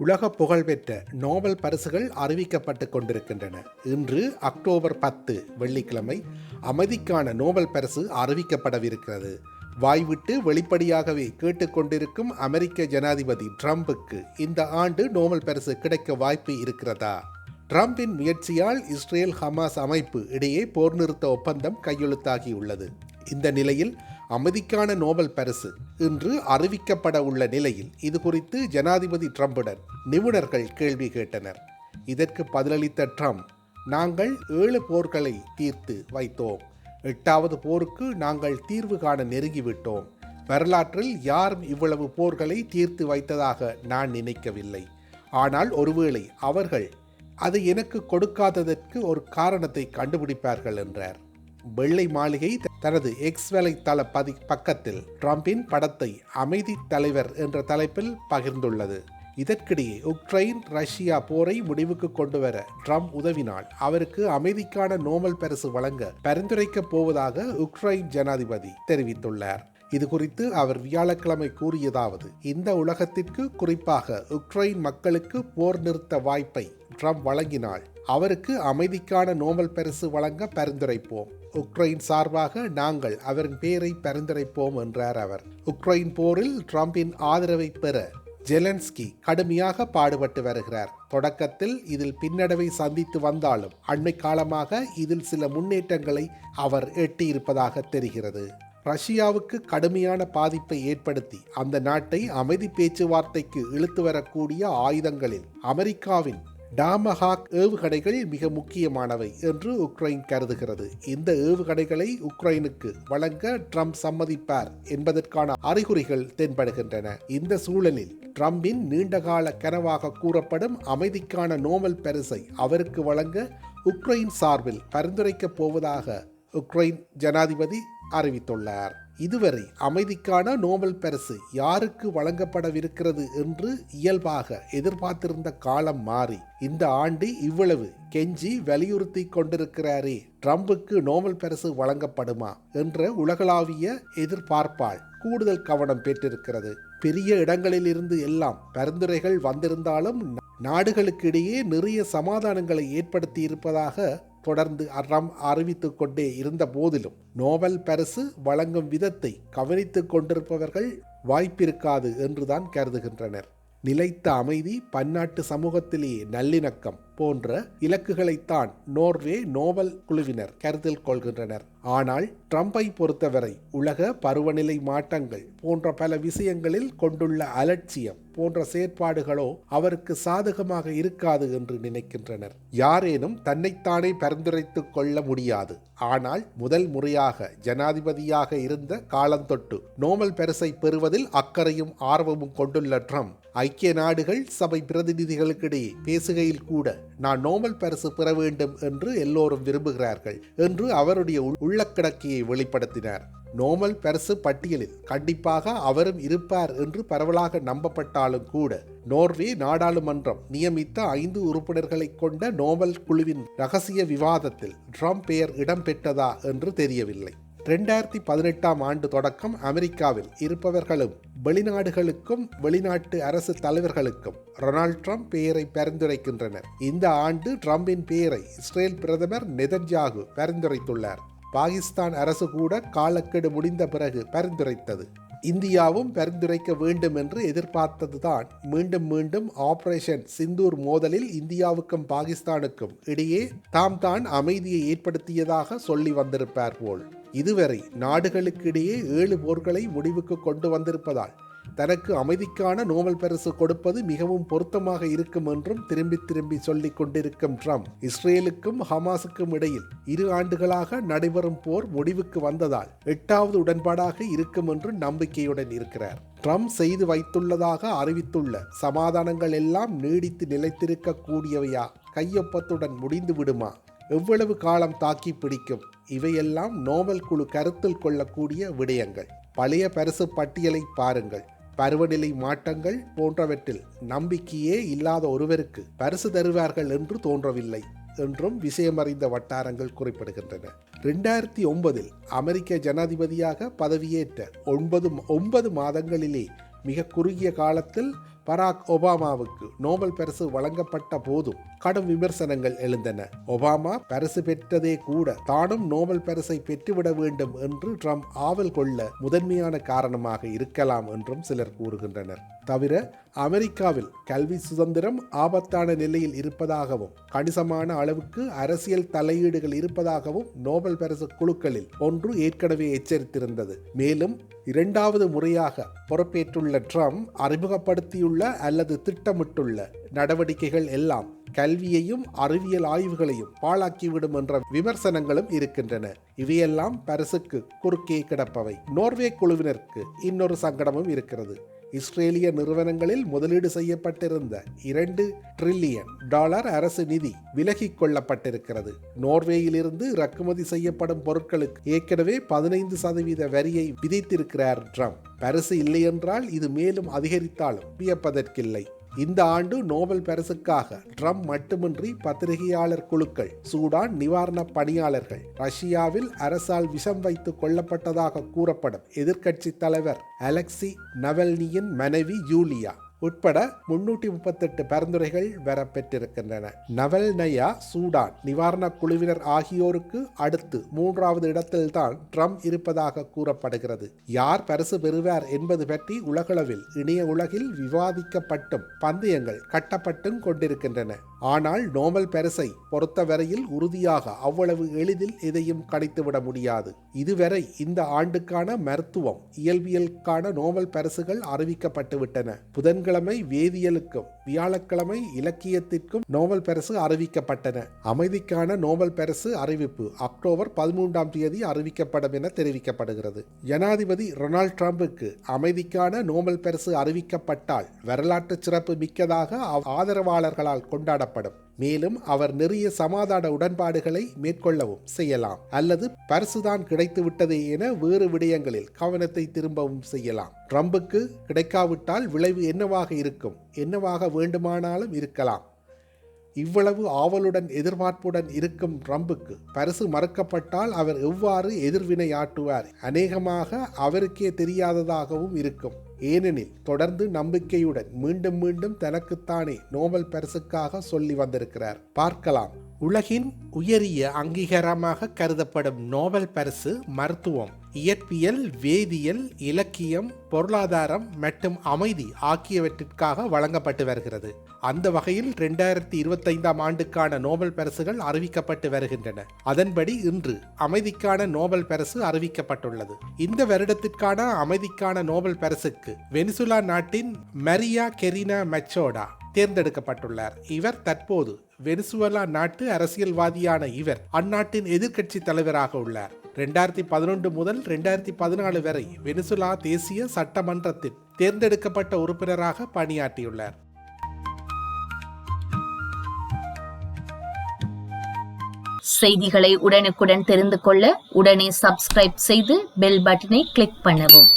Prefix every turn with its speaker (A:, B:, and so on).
A: உலக புகழ்பெற்ற நோபல் பரிசுகள் அறிவிக்கப்பட்டு கொண்டிருக்கின்றன. இன்று அக்டோபர் பத்து வெள்ளிக்கிழமை அமைதிக்கான நோபல் பரிசு அறிவிக்கப்படவிருக்கிறது. வாய்விட்டு வெளிப்படையாகவே கேட்டுக்கொண்டிருக்கும் அமெரிக்க ஜனாதிபதி ட்ரம்புக்கு இந்த ஆண்டு நோபல் பரிசு கிடைக்க வாய்ப்பு இருக்கிறதா? ட்ரம்பின் முயற்சியால் இஸ்ரேல் ஹமாஸ் அமைப்பு இடையே போர் நிறுத்த ஒப்பந்தம் கையெழுத்தாகியுள்ளது. இந்த நிலையில் அமைதிக்கான நோபல் பரிசு இன்று அறிவிக்கப்பட உள்ள நிலையில் இது குறித்து ஜனாதிபதி ட்ரம்புடன் நிபுணர்கள் கேள்வி கேட்டனர். இதற்கு பதிலளித்த ட்ரம்ப் நாங்கள் ஏழு போர்களை தீர்த்து வைத்தோம். எட்டாவது போருக்கு நாங்கள் தீர்வு காண நெருங்கிவிட்டோம். வரலாற்றில் யாரும் இவ்வளவு போர்களை தீர்த்து வைத்ததாக நான் நினைக்கவில்லை. ஆனால் ஒருவேளை அவர்கள் அதை எனக்கு கொடுக்காததற்கு ஒரு காரணத்தை கண்டுபிடிப்பார்கள் என்றார். வெள்ளை மாளிகை தனது எக்ஸ் வலைத்தள பதி பக்கத்தில் ட்ரம்பின் படத்தை அமைதி தலைவர் என்ற தலைப்பில் பகிர்ந்துள்ளது. இதற்கிடையே உக்ரைன் ரஷ்யா போரை முடிவுக்கு கொண்டு வர ட்ரம்ப் உதவினால் அவருக்கு அமைதிக்கான நோபல் பரிசு வழங்க பரிந்துரைக்கப் போவதாக உக்ரைன் ஜனாதிபதி தெரிவித்துள்ளார். இது குறித்து அவர் வியாழக்கிழமை கூறியதாவது இந்த உலகத்திற்கு குறிப்பாக உக்ரைன் மக்களுக்கு போர் நிறுத்த வாய்ப்பை ட்ரம்ப் வழங்கினால் அவருக்கு அமைதிக்கான நோபல் பரிசு வழங்க பரிந்துரைப்போம். உக்ரைன் சார்பாக நாங்கள் அவரின் பெயரை பரிந்துரைப்போம் என்றார் அவர். உக்ரைன் போரில் ட்ரம்பின் ஆதரவை பெற ஜெலன்ஸ்கி கடுமையாக பாடுபட்டு வருகிறார். தொடக்கத்தில் இதில் பின்னடைவை சந்தித்து வந்தாலும் அண்மை காலமாக இதில் சில முன்னேற்றங்களை அவர் எட்டியிருப்பதாக தெரிகிறது. ரஷ்யாவுக்கு கடுமையான பாதிப்பை ஏற்படுத்தி அந்த நாட்டை அமைதி பேச்சுவார்த்தைக்கு இழுத்து வரக்கூடிய ஆயுதங்களில் அமெரிக்காவின் டாமஹாக் ஏவுகணைகள் மிக முக்கியமானவை என்று உக்ரைன் கருதுகிறது. இந்த ஏவுகணைகளை உக்ரைனுக்கு வழங்க ட்ரம்ப் சம்மதிப்பார் என்பதற்கான அறிகுறிகள் தென்படுகின்றன. இந்த சூழலில் ட்ரம்பின் நீண்டகால கனவாக கூறப்படும் அமைதிக்கான நோபல் பரிசை அவருக்கு வழங்க உக்ரைன் சார்பில் பரிந்துரைக்கப் போவதாக உக்ரைன் ஜனாதிபதி அறிவித்துள்ளார். இதுவரை அமைதிக்கான நோபல் பரிசு யாருக்கு வழங்கப்படவிருக்கிறது என்று இயல்பாக எதிர்பார்த்திருந்த காலம் மாறி இந்த ஆண்டு இவ்வளவு கெஞ்சி வலியுறுத்தி கொண்டிருக்கிறாரே ட்ரம்புக்கு நோபல் பரிசு வழங்கப்படுமா என்ற உலகளாவிய எதிர்பார்ப்பால் கூடுதல் கவனம் பெற்றிருக்கிறது. பெரிய இடங்களில் இருந்து எல்லாம் பரிந்துரைகள் வந்திருந்தாலும் நாடுகளுக்கிடையே நிறைய சமாதானங்களை ஏற்படுத்தி இருப்பதாக தொடர்ந்து அறம் அறிவித்துக் கொண்டே இருந்த போதிலும் நோபல் பரிசு வழங்கும் விதத்தை கவனித்துக் கொண்டிருப்பவர்கள் வாய்ப்பிருக்காது என்றுதான் கருதுகின்றனர். நிலைத்த அமைதி பன்னாட்டு சமூகத்திலேயே நல்லிணக்கம். போன்ற இலக்குகளைத்தான் நோர்வே நோபல் குழுவினர் கருத்தில் கொள்கின்றனர். ஆனால் ட்ரம்பை பொறுத்தவரை உலக பருவநிலை மாற்றங்கள் போன்ற பல விஷயங்களில் கொண்டுள்ள அலட்சியம் போன்ற செயற்பாடுகளோ அவருக்கு சாதகமாக இருக்காது என்று நினைக்கின்றனர். யாரேனும் தன்னைத்தானே பரிந்துரைத்துக் கொள்ள முடியாது. ஆனால் முதல் முறையாக ஜனாதிபதியாக இருந்த காலந்தொட்டு நோபல் பரிசை பெறுவதில் அக்கறையும் ஆர்வமும் கொண்டுள்ள ட்ரம்ப் ஐக்கிய நாடுகள் சபை பிரதிநிதிகளுக்கிடையே பேசுகையில் கூட நான் நோபல் பரிசு பெற வேண்டும் என்று எல்லோரும் விரும்புகிறார்கள் என்று அவருடைய உள்ளக்கிடக்கையை வெளிப்படுத்தினார். நோபல் பரிசு பட்டியலில் கண்டிப்பாக அவரும் இருப்பார் என்று பரவலாக நம்பப்பட்டாலும் கூட நோர்வே நாடாளுமன்றம் நியமித்த ஐந்து உறுப்பினர்களை கொண்ட நோபல் குழுவின் ரகசிய விவாதத்தில் ட்ரம்ப் பெயர் இடம்பெற்றதா என்று தெரியவில்லை. ரெண்டாயிரத்தி பதினெட்டாம் ஆண்டு தொடக்கம் அமெரிக்காவில் இருப்பவர்களும் வெளிநாடுகளுக்கும் வெளிநாட்டு அரசு தலைவர்களுக்கும் ரொனால்ட் ட்ரம்ப் பெயரை பரிந்துரைக்கின்றனர். இந்த ஆண்டு ட்ரம்பின் பெயரை இஸ்ரேல் பிரதமர் நெதன்ஜாகு பரிந்துரைத்துள்ளார். பாகிஸ்தான் அரசு கூட காலக்கெடு முடிந்த பிறகு பரிந்துரைத்தது. இந்தியாவும் பரிந்துரைக்க வேண்டும் என்று எதிர்பார்த்ததுதான் மீண்டும் மீண்டும் ஆபரேஷன் சிந்தூர் மோதலில் இந்தியாவுக்கும் பாகிஸ்தானுக்கும் இடையே தாம் தான் அமைதியை ஏற்படுத்தியதாக சொல்லி வந்திருப்பார் போல். இதுவரை நாடுகளுக்கிடையே ஏழு போர்களை முடிவுக்கு கொண்டு வந்திருப்பதால் தனக்கு அமைதிக்கான நோபல் பரிசு கொடுப்பது மிகவும் பொருத்தமாக இருக்கும் என்றும் திரும்பி திரும்பி சொல்லிக் கொண்டிருக்கும் ட்ரம்ப் இஸ்ரேலுக்கும் ஹமாஸுக்கும் இடையில் இரு ஆண்டுகளாக நடைபெறும் போர் முடிவுக்கு வந்ததால் எட்டாவது உடன்பாடாக இருக்கும் என்று நம்பிக்கையுடன் இருக்கிறார். ட்ரம்ப் செய்து வைத்துள்ளதாக அறிவித்துள்ள சமாதானங்கள் எல்லாம் நீடித்து நிலைத்திருக்க கூடியவையா கையொப்பத்துடன் முடிந்து விடுமா எவ்வளவு காலம் தாக்கி பிடிக்கும்? இவையெல்லாம் நோபல் குழு கருத்தில் கொள்ளக்கூடிய விடயங்கள். பழைய பரிசு பட்டியலை பாருங்கள். பருவநிலை மாற்றங்கள் போன்றவற்றில் நம்பிக்கையே இல்லாத ஒருவருக்கு பரிசு தருவார்கள் என்று தோன்றவில்லை என்றும் விஷயமறிந்த வட்டாரங்கள் குறிப்பிடுகின்றன. ரெண்டாயிரத்தி ஒன்பதில் அமெரிக்க ஜனாதிபதியாக பதவியேற்ற ஒன்பது ஒன்பது மாதங்களிலே மிக குறுகிய காலத்தில் பராக் ஒபாமாவுக்கு நோபல் பரிசு வழங்கப்பட்ட போதும் கடும் விமர்சனங்கள் எழுந்தன. ஒபாமா பரிசு பெற்றதே கூட தானும் நோபல் பரிசை பெற்றுவிட வேண்டும் என்று ட்ரம்ப் ஆவல் கொள்ள முதன்மையான காரணமாக இருக்கலாம் என்றும் சிலர் கூறுகின்றனர். தவிர அமெரிக்காவில் கல்வி சுதந்திரம் ஆபத்தான நிலையில் இருப்பதாகவும் கணிசமான அளவுக்கு அரசியல் தலையீடுகள் இருப்பதாகவும் நோபல் பரிசு குழுக்களில் ஒன்று ஏற்கனவே எச்சரித்திருந்தது. மேலும் இரண்டாவது முறையாக பொறுப்பேற்றுள்ள ட்ரம்ப் அறிமுகப்படுத்தியுள்ள அல்லது திட்டமிட்டுள்ள நடவடிக்கைகள் எல்லாம் கல்வியையும் அறிவியல் ஆய்வுகளையும் பாழாக்கிவிடும் என்ற விமர்சனங்களும் இருக்கின்றன. இவையெல்லாம் பரிசுக்கு குறுக்கே கிடப்பவை. நோர்வே குழுவினருக்கு இன்னொரு சங்கடமும் இருக்கிறது. இஸ்ரேலிய நிறுவனங்களில் முதலீடு செய்யப்பட்டிருந்த இரண்டு ட்ரில்லியன் டாலர் அரசு நிதி விலகிக் கொள்ளப்பட்டிருக்கிறது. நோர்வேயிலிருந்து இறக்குமதி செய்யப்படும் பொருட்களுக்கு ஏற்கனவே பதினைந்து சதவீத வரியை விதித்திருக்கிறார் ட்ரம்ப். பரிசு இல்லையென்றால் இது மேலும் அதிகரித்தாலும் வியப்பதற்கில்லை. இந்த ஆண்டு நோபல் பரிசுக்காக ட்ரம்ப் மட்டுமின்றி பத்திரிகையாளர் குழுக்கள் சூடான் நிவாரண பணியாளர்கள் ரஷ்யாவில் அரசால் விஷம் வைத்து கொல்லப்பட்டதாக கூறப்படும் எதிர்க்கட்சி தலைவர் அலெக்சி நவல்னியின் மனைவி யூலியா. உட்பட முன்னூற்றி முப்பத்தெட்டு பரிந்துரைகள் பெறப்பெற்றிருக்கின்றன நவல்னயா சூடான் நிவாரணக் குழுவினர் ஆகியோருக்கு அடுத்து மூன்றாவது இடத்தில்தான் ட்ரம்ப் இருப்பதாக கூறப்படுகிறது. யார் பரிசு பெறுவார் என்பது பற்றி உலகளவில் இணைய உலகில் விவாதிக்கப்பட்டும் பந்தயங்கள் கட்டப்பட்டும் கொண்டிருக்கின்றன. ஆனால் நோபல் பரிசை பொறுத்தவரையில் உறுதியாக அவ்வளவு எளிதில் எதையும் கணித்துவிட முடியாது. இதுவரை இந்த ஆண்டுக்கான மருத்துவம் இயல்பியலுக்கான நோபல் பரிசுகள் அறிவிக்கப்பட்டுவிட்டன. புதன்கள் புதன்கிழமை வேதியியலுக்கும் வியாழக்கிழமை இலக்கியத்திற்கும் நோபல் பரிசு அறிவிக்கப்பட்டன. அமைதிக்கான நோபல் பரிசு அறிவிப்பு அக்டோபர் பதிமூன்றாம் தேதி அறிவிக்கப்படும் என தெரிவிக்கப்படுகிறது. ஜனாதிபதி ரொனால்ட் ட்ரம்புக்கு அமைதிக்கான நோபல் பரிசு அறிவிக்கப்பட்டால் வரலாற்று சிறப்பு மிக்கதாக ஆதரவாளர்களால் கொண்டாடப்படும். மேலும் அவர் நிறைய சமாதான உடன்பாடுகளை மேற்கொள்ளவும் செய்யலாம். அல்லது பரிசுதான் கிடைத்து விட்டதே என வேறு விடயங்களில் கவனத்தை திரும்பவும் செய்யலாம். ட்ரம்புக்கு கிடைக்காவிட்டால் விளைவு என்னவாக இருக்கும்? என்னவாக வேண்டுமானாலும் இருக்கலாம். இவ்வளவு ஆவலுடன் எதிர்பார்ப்புடன் இருக்கும் ட்ரம்புக்கு பரிசு மறுக்கப்பட்டால் அவர் எவ்வாறு எதிர்வினையாற்றுவார் அநேகமாக அவருக்கே தெரியாததாகவும் இருக்கும். ஏனெனில் தொடர்ந்து நம்பிக்கையுடன் மீண்டும் மீண்டும் தனக்குத்தானே நோபல் பரிசுக்காக சொல்லி வந்திருக்கிறார். பார்க்கலாம். உலகின் உயரிய அங்கீகாரமாக கருதப்படும் நோபல் பரிசு மருத்துவம் இயற்பியல் வேதியியல் இலக்கியம் பொருளாதாரம் மற்றும் அமைதி ஆகியவற்றிற்காக வழங்கப்பட்டு வருகிறது. அந்த வகையில் இரண்டாயிரத்தி இருபத்தைந்தாம் ஆண்டுக்கான நோபல் பரிசுகள் அறிவிக்கப்பட்டு வருகின்றன. அதன்படி இன்று அமைதிக்கான நோபல் பரிசு அறிவிக்கப்பட்டுள்ளது. இந்த வருடத்திற்கான அமைதிக்கான நோபல் பரிசுக்கு வெனிசுலா நாட்டின் மரியா கெரினா மெச்சோடா தேர்ந்தெடுக்கப்பட்டுள்ளார். இவர் தற்போது வெனிசுவலா நாட்டு அரசியல்வாதியான இவர் அந்நாட்டின் எதிர்க்கட்சி தலைவராக உள்ளார். ரெண்டாயிரத்தி பதினொன்று முதல் ரெண்டாயிரத்தி பதினாலு வரை வெனிசுலா தேசிய சட்டமன்றத்தில் தேர்ந்தெடுக்கப்பட்ட உறுப்பினராக பணியாற்றியுள்ளார்.
B: செய்திகளை உடனுக்குடன் தெரிந்து கொள்ள உடனே சப்ஸ்கிரைப் செய்து பெல் பட்டனை கிளிக் பண்ணவும்.